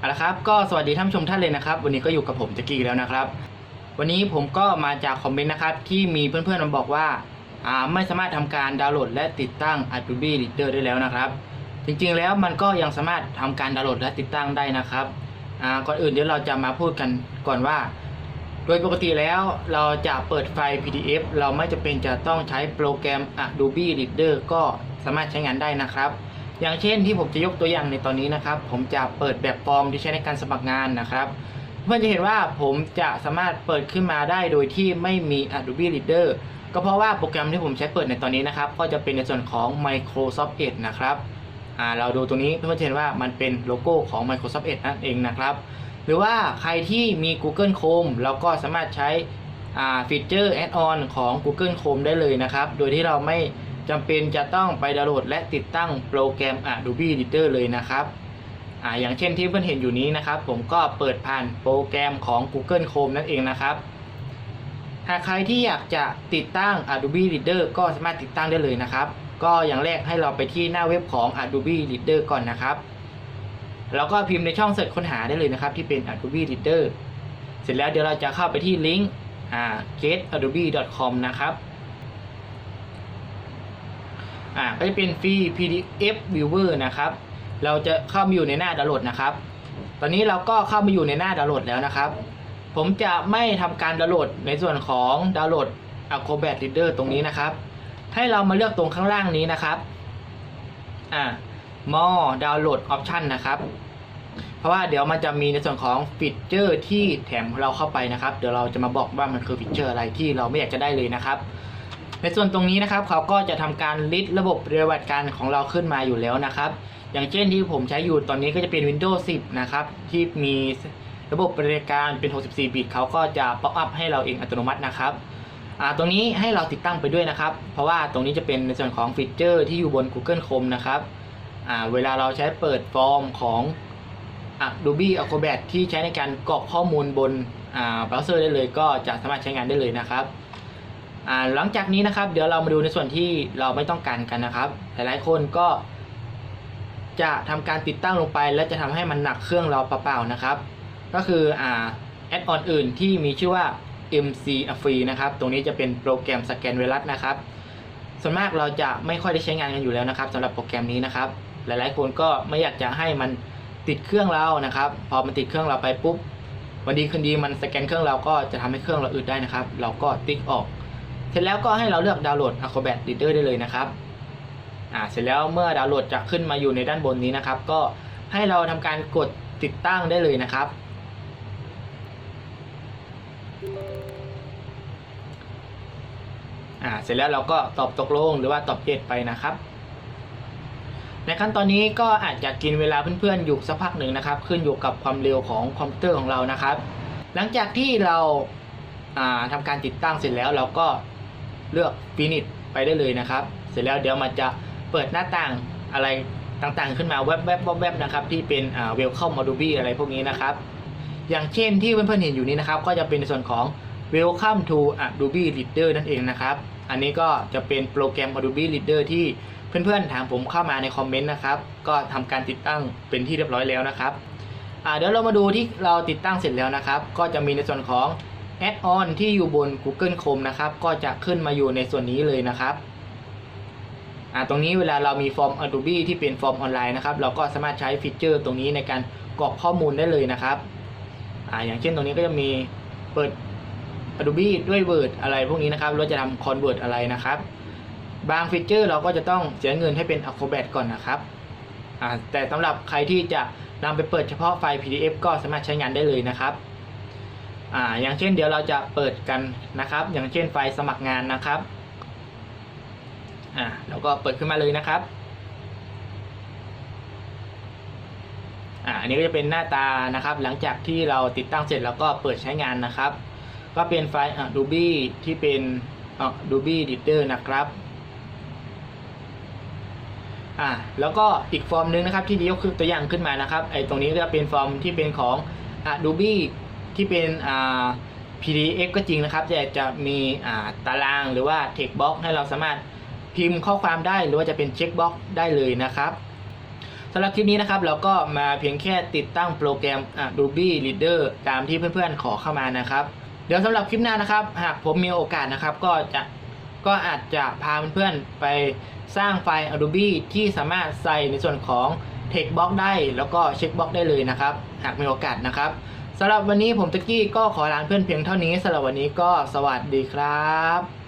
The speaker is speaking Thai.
เอาละครับก็สวัสดีท่านผู้ชมท่านเลยนะครับ วันนี้ก็อยู่กับผมจ็กกี้อีกแล้วนะครับ วันนี้ผมก็มาจากคอมเมนต์นะครับ ที่มีเพื่อนๆมาบอกว่าอ่าไม่สามารถทำการดาวน์โหลดและติดตั้ง Adobe Reader ได้แล้วนะครับ จริงๆแล้วมันก็ยังสามารถทำการดาวน์โหลดและติดตั้งได้นะครับอ่าก่อนอื่นเดี๋ยวเราจะมาพูดกันก่อนว่า โดยปกติแล้วเราจะเปิดไฟล์ PDF เราไม่จำเป็นจะต้องใช้โปรแกรม Adobe Reader ก็สามารถใช้งานได้นะครับ อย่างเช่นที่ผมจะยกตัวอย่างในตอนนี้นะครับ ผมจะเปิดแบบฟอร์มที่ใช้ในการสมัครงานนะครับ เพื่อนจะเห็นว่าผมจะสามารถเปิดขึ้นมาได้โดยที่ไม่มี Adobe Reader ก็เพราะว่าโปรแกรมที่ผมใช้เปิดในตอนนี้นะครับ ก็จะเป็นในส่วนของ Microsoft Edge นะครับเราดูตรงนี้เพื่อนจะเห็นว่ามันเป็นโลโก้ของ Microsoft Edge นั่นเองนะครับ หรือว่าใครที่มี Google Chrome เราก็สามารถใช้ฟีเจอร์แอดออนของ Google Chrome ได้เลยนะครับ โดยที่เราไม่ จำเป็นจะต้องไปดาวน์โหลดและติดตั้งโปรแกรม Adobe Reader เลยนะครับอ่าอย่างเช่นที่เพื่อนเห็นอยู่นี้นะครับ ผมก็เปิดผ่านโปรแกรมของ Google Chrome นั่นเองนะครับ หากใครที่อยากจะติดตั้ง Adobe Reader ก็สามารถติดตั้งได้เลยนะครับ ก็อย่างแรกให้เราไปที่หน้าเว็บของ Adobe Reader ก่อนนะครับ แล้วก็พิมพ์ในช่องเสิร์ชค้นหาได้เลยนะครับ ที่เป็น Adobe Reader เสร็จแล้วเดี๋ยวเราจะเข้าไปที่ลิงก์ getadobe.com นะครับ อ่าก็จะเป็นฟรี PDF Viewer นะครับ เราจะเข้ามาอยู่ในหน้าดาวน์โหลดนะครับ ตอนนี้เราก็เข้ามาอยู่ในหน้าดาวน์โหลดแล้วนะครับ ผมจะไม่ทำการดาวน์โหลดในส่วนของดาวน์โหลด Acrobat Reader ตรงนี้นะครับ ให้เรามาเลือกตรงข้างล่างนี้นะครับอ่า more download option นะครับ เพราะว่าเดี๋ยวมันจะมีในส่วนของฟีเจอร์ที่แถมเราเข้าไปนะครับ เดี๋ยวเราจะมาบอกว่ามันคือฟีเจอร์อะไรที่เราไม่อยากจะได้เลยนะครับ ในส่วนตรงนี้นะครับเขาก็จะทำการลิสต์ระบบปฏิบัติการของเราขึ้นมาอยู่แล้วนะครับ อย่างเช่นที่ผมใช้อยู่ตอนนี้ก็จะเป็น Windows 10 นะครับ ที่มีระบบปฏิบัติการเป็น 64 บิตเขาก็จะป๊อปอัพให้เราเองอัตโนมัตินะครับตรงนี้ให้เราติดตั้งไปด้วยนะครับ เพราะว่าตรงนี้จะเป็นในส่วนของฟีเจอร์ที่อยู่บน Google Chrome นะครับเวลาเราใช้เปิดฟอร์มของ Adobe Acrobat ที่ใช้ในการกรอกข้อมูลบนเบราว์เซอร์ได้เลย ก็จะสามารถใช้งานได้เลยนะครับ หลังจากนี้นะครับ เดี๋ยวเรามาดูในส่วนที่เราไม่ต้องการกันนะครับ หลายๆคนก็ จะทำการติดตั้งลงไป และจะทำให้มันหนักเครื่องเราเปล่าๆนะครับ ก็คืออ่าแอดออนอื่นที่มีชื่อว่า MC Free นะครับ ตรงนี้จะเป็นโปรแกรมสแกนไวรัสนะครับ ส่วนมากเราจะไม่ค่อยได้ใช้งานกันอยู่แล้วนะครับสำหรับโปรแกรมนี้นะครับ หลายๆ คนก็ไม่อยากจะให้มันติดเครื่องเรานะครับ พอมันติดเครื่องเราไปปุ๊บวันดีคืนดีมันสแกนเครื่องเราก็จะทำให้เครื่องเราอึดได้นะครับ เราก็ติ๊กออก เสร็จแล้วก็ให้เราเลือกดาวน์โหลด Acrobat Reader ได้เลยนะครับอ่าเสร็จแล้วเมื่อดาวน์โหลดจะขึ้นมาอยู่ในด้านบนนี้นะครับ ก็ให้เราทำการกดติดตั้งได้เลยนะครับ อ่าเสร็จแล้วเราก็ตอบตกลงหรือว่าตอบเย็ดไปนะครับ ในขั้นตอนนี้ก็อาจจะกินเวลาเพื่อนๆอยู่สักพักหนึ่งนะครับ ขึ้นอยู่กับความเร็วของคอมพิวเตอร์ของเรานะครับ หลังจากที่เราอ่าทำการติดตั้งเสร็จแล้วเราก็ เลือก finish ไปได้เลยนะครับ เสร็จแล้วเดี๋ยวมันจะเปิดหน้าต่างอะไรต่างๆ ขึ้นมาแวบๆแวบๆนะครับที่เป็นอ่า welcome Adobe อะไรพวกนี้นะครับ อย่างเช่นที่เพื่อนๆเห็นอยู่นี้นะครับ ก็จะเป็นในส่วนของ welcome to Adobe Reader นั่นเองนะครับ อันนี้ก็จะเป็นโปรแกรม Adobe Reader ที่เพื่อนๆถามผมเข้ามาในคอมเมนต์นะครับ ก็ทำการติดตั้งเป็นที่เรียบร้อยแล้วนะครับเดี๋ยวเรามาดูที่เราติดตั้งเสร็จแล้วนะครับ ก็จะมีในส่วนของ Add-on ที่อยู่บน Google Chrome นะครับ ก็จะขึ้นมาอยู่ในส่วนนี้เลยนะครับอ่าตรงนี้เวลาเรามีฟอร์ม Adobe ที่เป็นฟอร์มออนไลน์นะครับ เราก็สามารถใช้ฟีเจอร์ตรงนี้ในการกรอกข้อมูลได้เลยนะครับอ่าอย่างเช่นตรงนี้ก็จะมีเปิด Adobe ด้วย Word อะไรพวกนี้นะครับเราจะทำ Convert อะไรนะครับ บางฟีเจอร์เราก็จะต้องเสียเงินให้เป็น Acrobat ก่อนนะครับอ่าแต่สำหรับใครที่จะนำไปเปิดเฉพาะไฟล์ PDF ก็สามารถใช้งานได้เลยนะครับ อ่าอย่างเช่นเดี๋ยวเราจะเปิดกันนะครับ อย่างเช่นไฟล์สมัครงานนะครับอ่าแล้วก็เปิดขึ้นมาเลยนะครับอ่าอันนี้ก็จะเป็นหน้าตานะครับ หลังจากที่เราติดตั้งเสร็จแล้วก็เปิดใช้งานนะครับ ก็เป็นไฟล์ Adobe ที่เป็น Adobe Reader นะครับอ่าแล้วก็อีกฟอร์มหนึงนะครับที่ยกคือตัวอย่างขึ้นมานะครับไอ้ตรงนี้ก็เป็นฟอร์มที่เป็นของ Adobe ที่เป็นอ่า PDF ก็จริงนะครับแต่จะมีอ่าตารางหรือว่า text box ให้เราสามารถพิมพ์ข้อความได้หรือว่าจะเป็นเช็คบ็อกได้เลยนะครับสำหรับคลิปนี้นะครับเราก็มาเพียงแค่ติดตั้งโปรแกรม Adobe Reader ตามที่เพื่อนๆขอเข้ามานะครับ เดี๋ยวสำหรับคลิปหน้านะครับ หากผมมีโอกาสนะครับ ก็จะก็อาจจะพาเพื่อนๆไปสร้างไฟล์ Adobe ที่สามารถใส่ในส่วนของ Textbox ได้ แล้วก็เช็คบ็อกได้เลยนะครับ หากมีโอกาสนะครับ สำหรับวันนี้ผมตะกี้ก็ขอลาเพื่อนเพียงเท่านี้สำหรับวันนี้ก็สวัสดีครับ